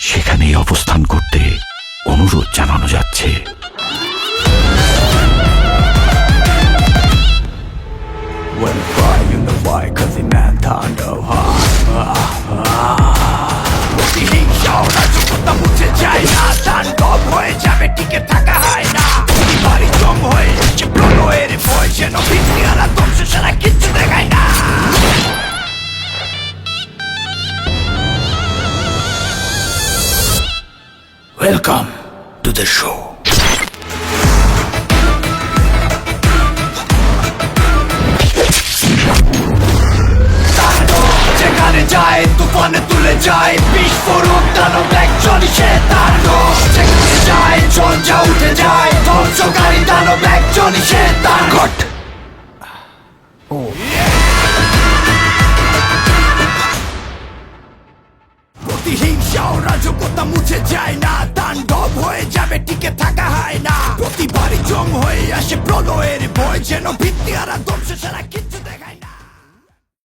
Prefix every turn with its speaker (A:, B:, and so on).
A: সেখানেই অবস্থান করতে অনুরোধ জানানো যাচ্ছে।
B: ওয়েলকাম টু দ্য শো যায় তুফানে তুলে যায় বিস্ফোরক দানব একজন সে তাণ্ডব যেখানে যায় ঝঞ্ঝা উঠে যায় ধ্বংসকারী দানব একজন সে তাণ্ডব প্রতিহিংসা রাজকতা মুছে যায় না, তাণ্ডব হয়ে যাবে, টিকে থাকা হয় না। প্রতিবারই জং হয়ে আসে প্রলয়ের ভয়, যেন ভিত্তি আর